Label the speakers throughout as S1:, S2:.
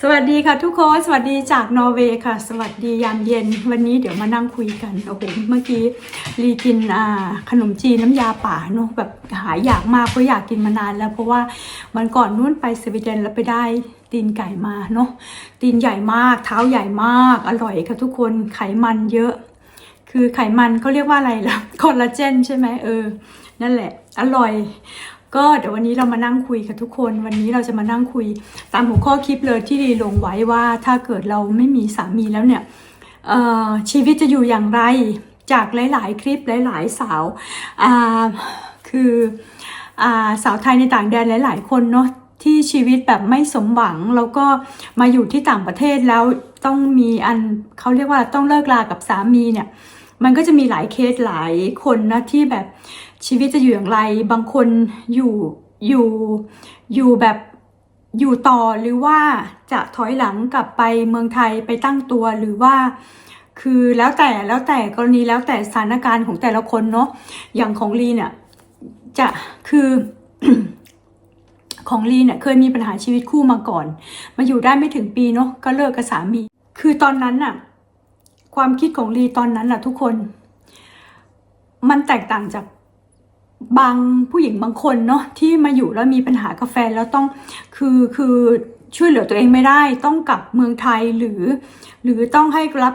S1: สวัสดีค่ะทุกคน สวัสดีจากนอร์เวย์ค่ะ สวัสดียามเย็น วันนี้เดี๋ยวมานั่งคุยกัน โอ้โห เมื่อกี้รีกินขนมจีนน้ำยาป่าเนอะแบบหายอยากมากเพราะอยากกินมานานแล้ว เพราะว่ามันก่อนนู้นไปสวีเดนแล้วไปได้ตีนไก่มาเนาะ ตีนใหญ่มาก เท้าใหญ่มาก อร่อยค่ะทุกคน ไขมันเยอะ คือไขมันเขาเรียกว่าอะไรล่ะ คอลลาเจนใช่ไหมเออ นั่นแหละ อร่อย ก็เดี๋ยววันนี้เรามานั่งคุยกับทุกคน วันนี้เราจะมานั่งคุยตามหัวข้อคลิปเลยที่ดีลงไว้ว่าถ้าเกิดเราไม่มีสามีแล้วเนี่ยชีวิตจะอยู่อย่างไรจากหลาย ๆ คลิปหลาย ๆ สาวาคืออสาวไทยในต่างแดนหลาย ๆ คนเนาะที่ชีวิตแบบไม่สมหวังแล้วก็มาอยู่ที่ต่างประเทศแล้วต้องมีอันเขาเรียกว่าต้องเลิกลากับสามีเนี่ย มันก็จะมีหลายเคสหลายคนนะที่แบบชีวิตจะอยู่อย่างไร บางคนอยู่อยู่อยู่แบบอยู่ต่อหรือว่าจะถอยหลังกลับไปเมืองไทยไปตั้งตัวหรือว่า คือแล้วแต่แล้วแต่กรณีแล้วแต่สถานการณ์ของแต่ละคนเนาะอย่างของลีเนี่ยจะคือของลีเนี่ยเคยมีปัญหาชีวิตคู่มาก่อน มาอยู่ได้ไม่ถึงปีเนาะก็เลิกกับสามี คือตอนนั้นน่ะ ความคิดของลีตอนนั้นน่ะทุกคน มันแตกต่างจากบางผู้หญิงบางคนเนาะที่มาอยู่แล้วมีปัญหากับแฟนแล้วต้องคือคือช่วยเหลือตัวเองไม่ได้ ต้องกลับเมืองไทยหรือ หรือต้องให้รับ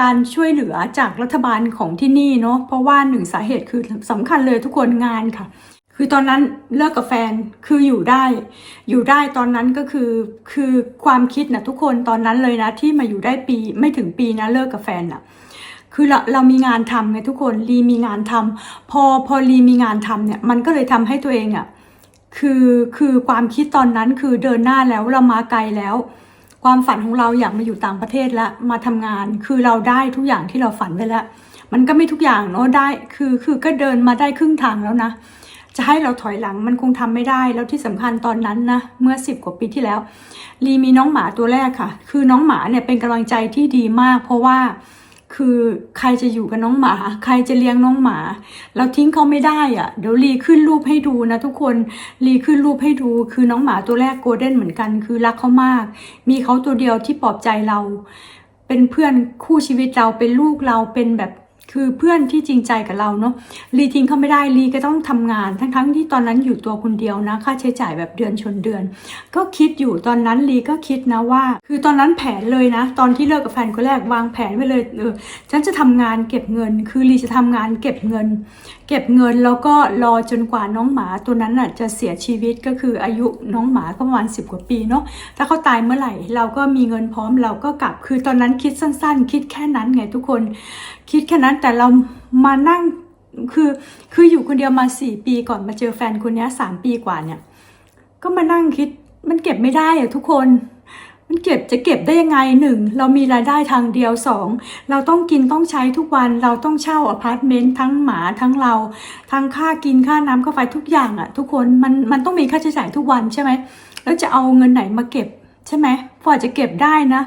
S1: การช่วยเหลือจากรัฐบาลของที่นี่เนาะเพราะว่าหนึ่งสาเหตุคือสำคัญเลยทุกคนงานค่ะ คือตอนนั้นเลิกกับแฟนคืออยู่ได้ อยู่ได้ตอนนั้นก็คือคือความคิดนะทุกคนตอนนั้นเลยนะที่มาอยู่ได้ปีไม่ถึงปีนะเลิกกับแฟนน่ะคือเราเรามีงานทำไงทุกคนลีมีงานทำพอพอลีมีงานทำเนี่ยมันก็เลยทำให้ตัวเองอะคือคือความคิดตอนนั้นคือเดินหน้าแล้วเรามาไกลแล้ว ความฝันของเราอยากมาอยู่ต่างประเทศแล้วมาทำงาน คือเราได้ทุกอย่างที่เราฝันไว้แล้ว มันก็ไม่ทุกอย่างเนาะได้คือคือก็เดินมาได้ครึ่งทางแล้วนะ จะให้เราถอยหลังมันคงทำไม่ได้ แล้วที่สำคัญตอนนั้นนะเมื่อสิบกว่าปีที่แล้ว ลีมีน้องหมาตัวแรกค่ะ คือน้องหมาเนี่ยเป็นกำลังใจที่ดีมาก เพราะว่าคือใครจะอยู่กับน้องหมา ใครจะเลี้ยงน้องหมา เราทิ้งเขาไม่ได้อะ่ะเดี๋ยวลีขึ้นรูปให้ดูนะทุกคนลีขึ้นรูปให้ดู คือน้องหมาตัวแรกโกลเด้นเหมือนกัน คือรักเขามาก มีเขาตัวเดียวที่ปลอบใจเรา เป็นเพื่อนคู่ชีวิตเราเป็นลูกเราเป็นแบบ คือเพื่อนที่จริงใจกับเราเนาะลีทิ้งเขาไม่ได้ลีก็ต้องทำงาน ทั้งๆที่ตอนนั้นอยู่ตัวคนเดียวนะค่าใช้จ่ายแบบเดือนชนเดือน ก็คิดอยู่ตอนนั้นลีก็คิดนะว่า คือตอนนั้นแผนเลยนะ ตอนที่เลิกกับแฟนคนแรกวางแผนไว้เลยเออฉันจะทำงานเก็บเงิน คือลีจะทำงานเก็บเงิน เก็บเงินแล้วก็รอจนกว่าน้องหมาตัวนั้นน่ะจะเสียชีวิตก็คืออายุน้องหมาก็ประมาณ10กว่าปีเนาะถ้าเขาตายเมื่อไหร่ เราก็มีเงินพร้อมเราก็กลับคือตอนนั้นคิดสั้น ๆ คิดแค่นั้นไงทุกคน คิดแค่นั้นแต่เรามานั่งคือคืออยู่คนเดียวมาสี่ปีก่อนมาเจอแฟนคนนี้สามปีกว่าเนี่ย ก็มานั่งคิดมันเก็บไม่ได้อะทุกคน มันเก็บจะเก็บได้ยังไงหนึ่งเรามีรายได้ทางเดียวสองเราต้องกินต้องใช้ทุกวันเราต้องเช่าอพาร์ตเมนต์ทั้งหมาทั้งเราทั้งค่ากินค่าน้ำค่าไฟทุกอย่างอะทุกคนมันมันต้องมีค่าใช้จ่ายทุกวันใช่ไหมแล้วจะเอาเงินไหนมาเก็บใช่ไหมพอจะเก็บได้นะ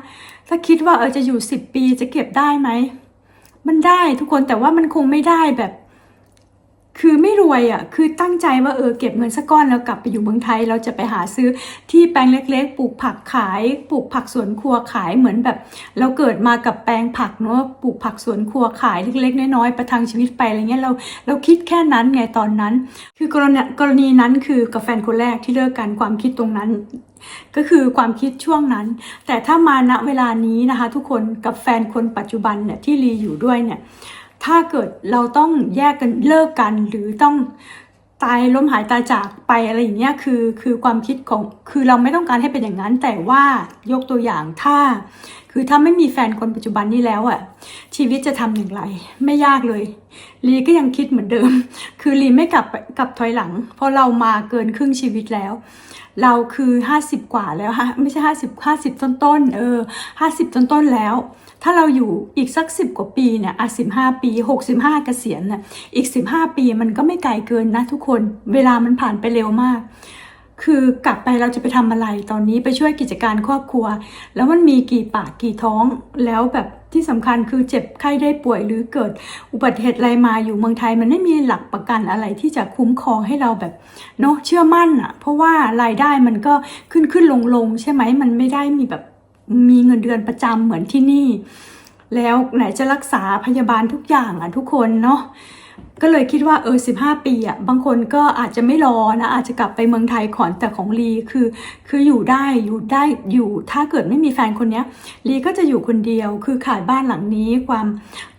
S1: ถ้าคิดว่าเออจะอยู่สิบปีจะเก็บได้ไหม มันได้ทุกคนแต่ว่ามันคงไม่ได้แบบ คือไม่รวยอะ่ะ คือตั้งใจว่าเออเก็บเงินสักก้อนแล้วกลับไปอยู่เมืองไทย เราจะไปหาซื้อที่แปลงเล็ก ๆ ปลูกผักขาย ปลูกผักสวนครัวขายเหมือนแบบ เราเกิดมากับแปลงผักเนาะ ปลูกผักสวนครัวขายเล็ก ๆ น้อยๆ ประทังชีวิตไปอะไรเงี้ย เราเราคิดแค่นั้นไงตอนนั้น คือกรณีกรณีนั้นคือกับแฟนคนแรกที่เลิกกันความคิดตรงนั้น ก็คือความคิดช่วงนั้น แต่ถ้ามาณเวลานี้นะคะ ทุกคนกับแฟนคนปัจจุบันเนี่ยที่รีอยู่ด้วยเนี่ย ถ้าเกิดเราต้องแยกกันเลิกกัน หรือต้องตายล้มหายตายจากไปอะไรอย่างเงี้ยคือคือความคิดของคือเราไม่ต้องการให้เป็นอย่างนั้น แต่ว่ายกตัวอย่างถ้า คือถ้าไม่มีแฟนคนปัจจุบันนี้แล้วอะชีวิตจะทำอย่างไร ไม่ยากเลยลีก็ยังคิดเหมือนเดิม คือลีไม่กลับกลับถอยหลัง เพราะเรามาเกินครึ่งชีวิตแล้ว เราคือ 50 กว่าแล้วฮะไม่ใช่ 50 50 ต้นต้นเออ50 ต้นต้นแล้ว ถ้าเราอยู่อีกสัก 10 กว่าปีเนี่ยอะ15 ปี 65เกษียณเนี่ยอีก 15 ปีมันก็ไม่ไกลเกินนะทุกคนเวลามันผ่านไปเร็วมาก คือกลับไปเราจะไปทำอะไรตอนนี้ไปช่วยกิจการครอบครัว แล้วมันมีกี่ปากกี่ท้องแล้วแบบ ที่สำคัญคือเจ็บไข้ได้ป่วยหรือเกิดอุบัติเหตุอะไรมาอยู่เมืองไทย มันไม่มีหลักประกันอะไรที่จะคุ้มครองให้เราแบบเนาะเชื่อมั่นอะเพราะว่ารายได้มันก็ขึ้นขึ้นลงลงใช่ไหมมันไม่ได้มีแบบมีเงินเดือนประจำเหมือนที่นี่ แล้วไหนจะรักษาพยาบาลทุกอย่างอะทุกคนเนาะ ก็เลยคิดว่าเออ15ปีอะบางคนก็อาจจะไม่รอนะอาจจะกลับไปเมืองไทยขอนแต่ของลีคือ คืออยู่ได้อยู่ได้อยู่ถ้าเกิดไม่มีแฟนคนเนี้ยลีก็จะอยู่คนเดียว คือขายบ้านหลังนี้ความ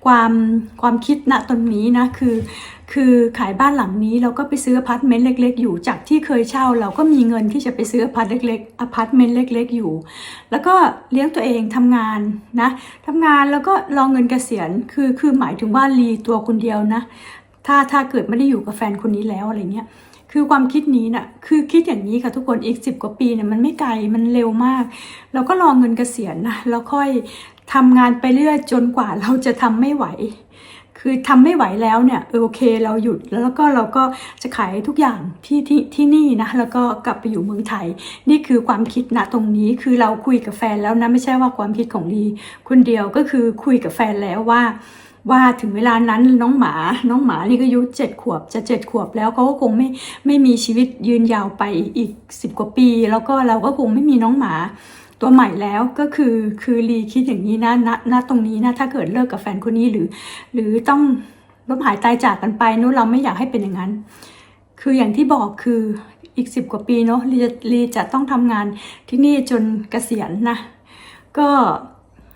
S1: ความความคิดณตรงนี้นะคือ คือขายบ้านหลังนี้เราก็ไปซื้ออพาร์ตเมนต์เล็ก ๆ อยู่จากที่เคยเช่า เราก็มีเงินที่จะไปซื้ออพาร์ตเล็กๆอพาร์ตเมนต์เล็ก ๆ อยู่ แล้วก็เลี้ยงตัวเองทำงานนะทำงานแล้วก็รอเงินเกษียณคือคือหมายถึงว่าลีตัวคนเดียวนะ ถ้าถ้าเกิดไม่ได้อยู่กับแฟนคนนี้แล้วอะไรเงี้ยคือความคิดนี้น่ะคือคิดอย่างนี้ค่ะทุกคนอีกสิบกว่าปีเนี่ยมันไม่ไกลมันเร็วมาก เราก็รอเงินเกษียณนะแล้วค่อยทำงานไปเรื่อยจนกว่าเราจะทำไม่ไหว คือทำไม่ไหวแล้วเนี่ยเออโอเคเราหยุดแล้วก็เราก็จะขายทุกอย่างที่ที่ที่นี่นะแล้วก็กลับไปอยู่เมืองไทย นี่คือความคิดณตรงนี้คือเราคุยกับแฟนแล้วนะไม่ใช่ว่าความคิดของลีคนเดียวก็คือคุยกับแฟนแล้วว่า ว่าถึงเวลานั้นน้องหมา น้องหมานี่ก็อายุเจ็ดขวบ จะเจ็ดขวบแล้วเขาก็คงไม่ไม่มีชีวิตยืนยาวไปอีกสิบกว่าปี แล้วก็เราก็คงไม่มีน้องหมาตัวใหม่แล้วก็คือคือลีคิดอย่างนี้นะณณตรงนี้นะถ้าเกิดเลิกกับแฟนคนนี้หรือ หรือต้องล้มหายตายจากกันไปเนอะเราไม่อยากให้เป็นอย่างนั้น คืออย่างที่บอกคืออีกสิบกว่าปีเนาะลีจะลีจะต้องทำงานที่นี่จนเกษียณนะ ก็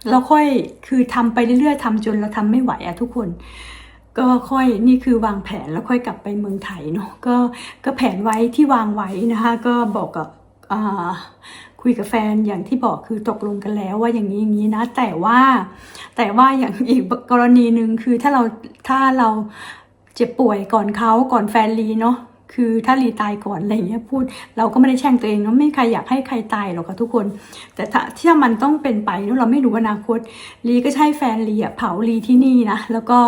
S1: เราค่อยคือทำไปเรื่อยๆทำจนเราทำไม่ไหวอะทุกคน ก็ค่อยนี่คือวางแผนแล้วค่อยกลับไปเมืองไทยเนาะก็ก็แผนไว้ที่วางไว้นะคะก็บอกกับคุยกับแฟนอย่างที่บอกคือตกลงกันแล้วว่าอย่างนี้อย่างนี้นะ แต่ว่าแต่ว่าอย่างอีกกรณีหนึ่งคือถ้าเราถ้าเราเจ็บป่วยก่อนเขาก่อนแฟนลีเนาะ คือถ้าลีตายก่อนอะไรเงี้ยพูด เราก็ไม่ได้แช่งตัวเองเนาะไม่ใครอยากให้ใครตายหรอกค่ะทุกคน แต่ถ้าที่มันต้องเป็นไปเนอะเราไม่รู้อนาคตลีก็ใช้แฟนลีอะเผาลีที่นี่นะแล้วก็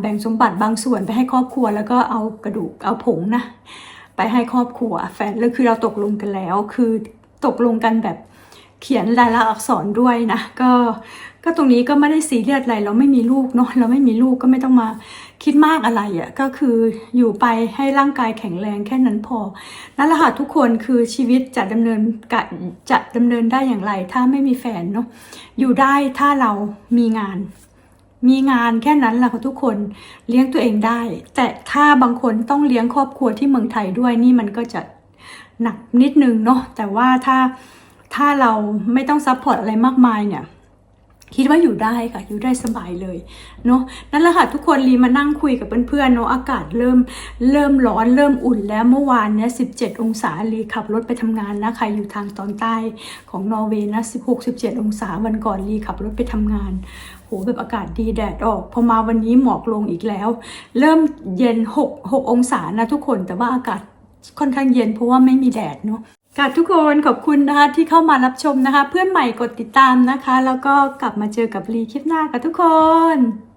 S1: แบ่งสมบัติบางส่วนไปให้ครอบครัว แล้วก็เอากระดูกเอาผงนะไปให้ครอบครัว แฟนแล้วคือเราตกลงกันแล้ว คือตกลงกันแบบเขียนลายลักษณ์อักษรด้วยนะ ก็ ก็ตรงนี้ก็ไม่ได้ซีเรียสอะไร เราไม่มีลูกเนาะเราไม่มีลูกก็ไม่ต้องมาคิดมากอะไรอะ่ะก็คืออยู่ไปให้ร่างกายแข็งแรงแค่นั้นพอนั่นแหละค่ะทุกคนคือชีวิตจะดำเนินกะจะดำเนินได้อย่างไร ถ้าไม่มีแฟนเนาะอยู่ได้ถ้าเรามีงาน มีงานแค่นั้นแหละค่ะทุกคนเลี้ยงตัวเองได้ แต่ถ้าบางคนต้องเลี้ยงครอบครัวที่เมืองไทยด้วยนี่มันก็จะหนักนิดนึงเนาะแต่ว่าถ้าถ้าเราไม่ต้องซัพพอร์ตอะไรมากมายเนี่ย คิดว่าอยู่ได้ค่ะ อยู่ได้สบายเลยเนาะนั่นแหละค่ะ ทุกคนรีมานั่งคุยกับเพื่อนๆเนาะอากาศเริ่มเริ่มร้อนเริ่มอุ่นแล้วเมื่อวานเนี่ย17องศารีขับรถไปทำงานนะครอยู่ทางตอนใต้ของนอร์เวย์นะ16-17 องศาวันก่อนรีขับรถไปทำงานโหแบบอากาศดีแดดออกพอมาวันนี้หมอกลงอีกแล้ว เริ่มเย็น 6 6 องศานะทุกคนแต่ว่าอากาศค่อนข้างเย็นเพราะว่าไม่มีแดดเนาะ ค่ะทุกคนขอบคุณนะคะที่เข้ามารับชมนะคะ เพื่อนใหม่กดติดตามนะคะ แล้วก็กลับมาเจอกับรีคลิปหน้ากับทุกคน